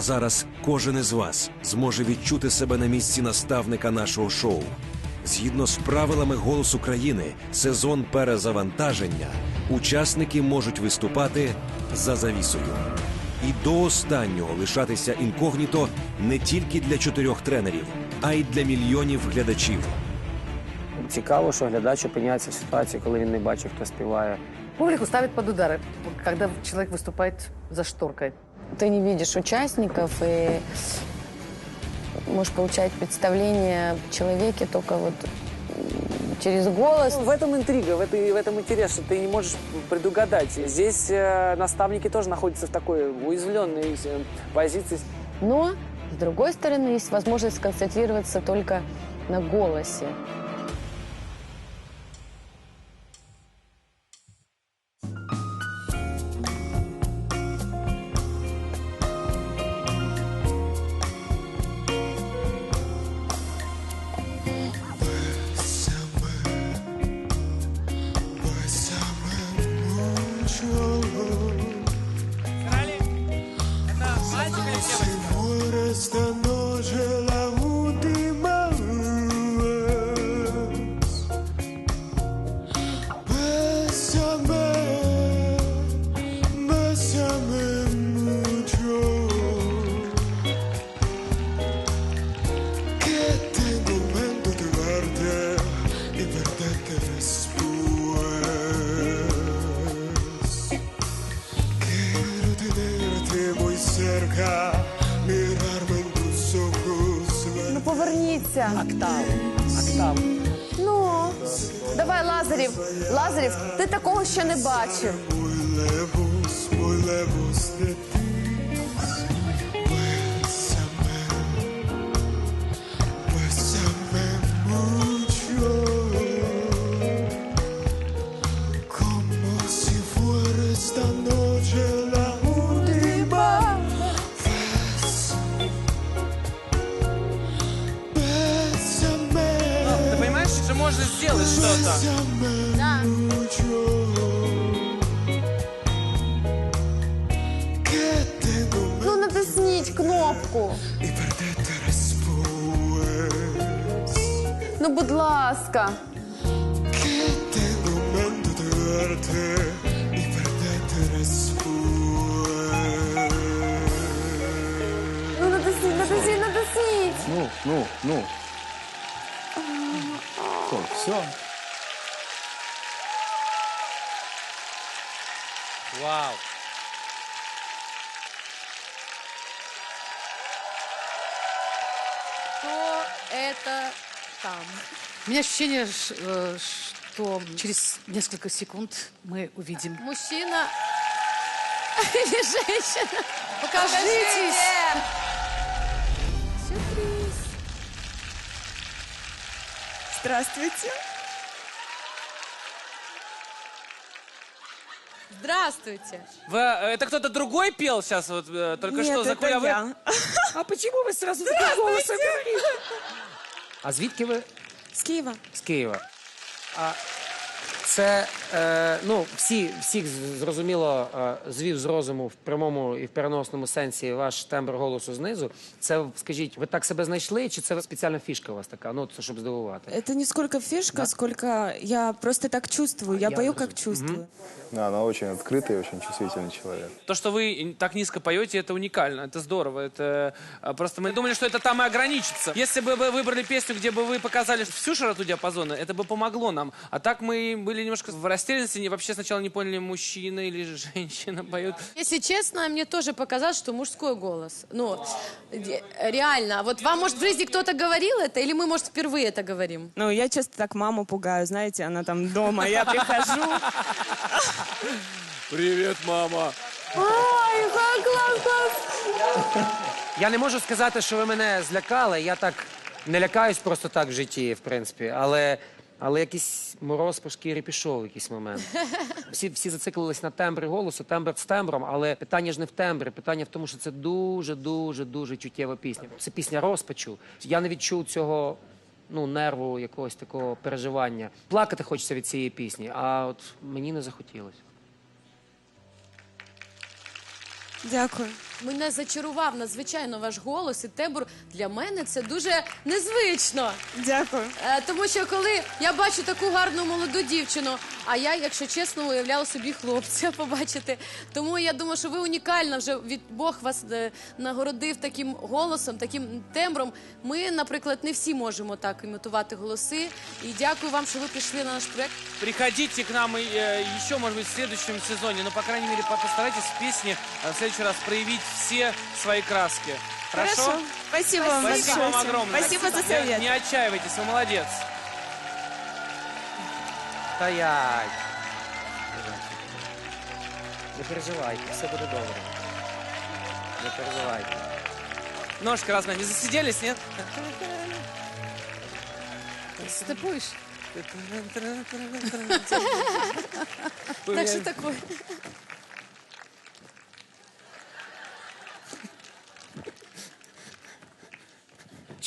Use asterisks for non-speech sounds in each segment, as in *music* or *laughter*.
А зараз кожен із вас зможе відчути себе на місці наставника нашого шоу. Згідно з правилами «Голос України», сезон перезавантаження учасники можуть виступати за завісою. І до останнього лишатися інкогніто не тільки для чотирьох тренерів, а й для мільйонів глядачів. Цікаво, що глядач опиняється в ситуації, коли він не бачить, хто співає. Публику ставит под удары, когда человек выступает за шторкой Ты не видишь участников и можешь получать представление о человеке только вот м, через голос. В этом интрига, в, этой, в этом интерес, что ты не можешь предугадать. Здесь э, наставники тоже находятся в такой уязвленной э, позиции. Но, с другой стороны, есть возможность сконцентрироваться только на голосе. Senhoras da noite. Ojos. ver Ну поверніться. Октав. Октав. Ну, давай, Лазарів. Лазарів, ти такого ще не бачив. Можно сделать что-то? tengo Ну, натисніть кнопку. Ну, будь ласка. Ну, натисніть, натисніть, натисніть. Ну, ну, ну. Все. Вау. Кто это там? У меня ощущение, э, что через несколько секунд мы увидим. Мужчина или женщина? Покажитесь! Сюрприз. Здравствуйте. Здравствуйте. Вы, э, это кто-то другой пел сейчас, вот э, только Нет, что за это Куля вы? я. *laughs* А почему вы сразу таким голосом говорите? А звідки ви? С Киева. З Києва. А це, е, ну, всі, всіх з- зрозуміло е, звів з розуму в прямому і в переносному сенсі ваш тембр голосу знизу. Це, скажіть, ви так себе знайшли, чи це спеціальна фішка у вас така? Ну, це щоб здивувати. Это не сколько фишка, сколько я просто так чувствую. Я, Я пою, разум- как чувствую. Да, она очень открытый и очень чувствительный человек. То, что вы так низко поете, это уникально, это здорово. Это э, просто мы думали, что это там и ограничится. Если бы вы выбрали песню, где бы вы показали всю широту диапазона, это бы помогло нам. А так мы были немножко в растерянности, не- вообще сначала не поняли, мужчина или *laughs* женщина поет. Если честно, мне тоже показалось, что мужской голос. Ну, реально. Вот вам, может, в жизни кто-то говорил это, или мы, может, впервые это говорим? Ну, я часто так маму пугаю, знаете, она там дома, я прихожу. Привет, мама. Ай, как класс, класс. Я не можу сказати, що ви мене злякали. Я так не лякаюсь просто так в житті, в принципі. Але, але якийсь мороз по шкірі пішов в якийсь момент. *laughs* Всі, всі зациклились на тембрі голосу, тембр з тембром, але питання ж не в тембрі, питання в тому, що це дуже, дуже, дуже чуттєва пісня. Це пісня розпачу. Я не відчув цього. Ну, нерву, якогось такого переживання. Плакати хочеться від цієї пісні, а от мені не захотілося. Дякую Мене зачарував надзвичайно ваш голос і тембр. Для мене це дуже незвично. Дякую. Е, Тому що коли я бачу таку гарну молоду дівчину, а я, якщо чесно, уявляла собі хлопця *laughs* побачити. Тому я думаю, що ви унікальна вже від Бог вас е, нагородив таким голосом, таким тембром. Ми, наприклад, не всі можемо так імітувати голоси. І дякую вам, що ви прийшли на наш проект. Приходите к нам и, э, еще, может быть, в следующем сезоне. Но, по крайней мере, по- постарайтесь в песне э, в следующий раз проявить все свои краски. Хорошо? Спасибо вам Спасибо вам большое. огромное. Спасибо за Не- совет. Не отчаивайтесь, вы молодец. Стоять. Не переживайте, все буде добре. Не переживайте. Ножка разная. Не засиделись, нет? Степуешь? *laughs* Так що таке?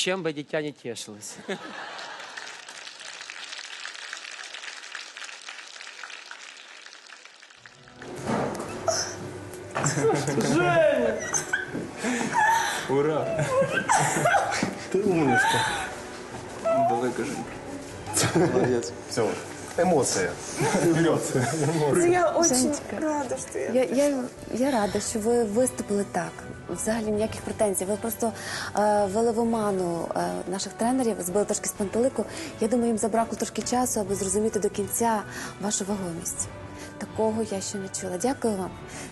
Чем бы дитя не тешилось. Женя! Ура! Ты умничка. Далеко Женька. Молодец. Все. Эмоция. Вперед. Я очень рада, что я... Я, я, я рада, що ви виступили так. Взагалі ніяких претензій. Ви просто е, вели в оману е, наших тренерів, збили трошки з пантелику. Я думаю, їм забракло трошки часу, аби зрозуміти до кінця вашу вагомість. Такого я ще не чула. Дякую вам.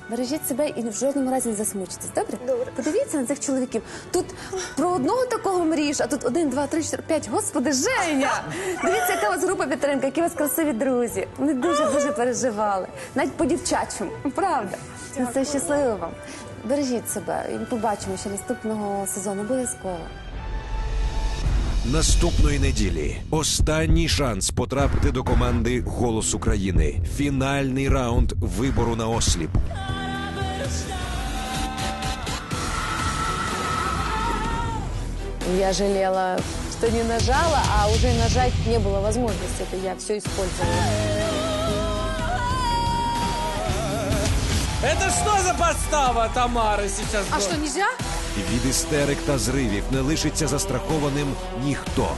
Бережіть себе і в жодному разі не засмучитесь. Добре? Добре. Подивіться на цих чоловіків. Тут про одного такого мрієш, а тут один, два, три, чотири, п'ять. Господи, Женя! Дивіться, яка у вас група підтримки, які у вас красиві друзі. Вони дуже дуже переживали. Навіть по дівчачому. Правда. На це щасливо вам. Бережіть себе і побачимо ще наступного сезону. Обов'язково. Наступної неділі останній шанс потрапити до команди Голос України. Фінальний раунд вибору на осліп. Я жалела, что не нажала, а уже нажать не было возможности. Это я все использовала. Это что за подстава Тамары сейчас? А была? що, нельзя? Від істерик та зривів не лишиться застрахованим ніхто.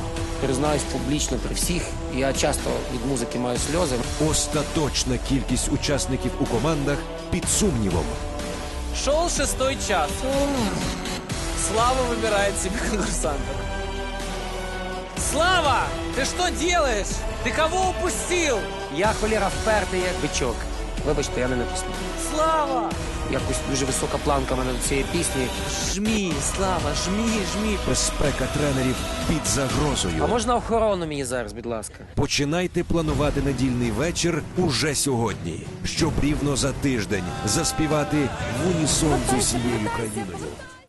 Признаюсь публічно при всіх. Я часто від музики маю сльози. Остаточна кількість учасників у командах під сумнівом. Шел шестой час. Слава выбирает себе конкурсантов. Слава, ты что делаешь? Ты кого упустил? Я холєра впертий як бичок. Вибачте, я не написав. Слава! Якось дуже висока планка в мене до цієї пісні. Жмі, Слава, жмі, жмі. Безпека тренерів під загрозою. А можна охорону мені зараз, будь ласка? Починайте планувати недільний вечір уже сьогодні, щоб рівно за тиждень заспівати в унісон з усією країною.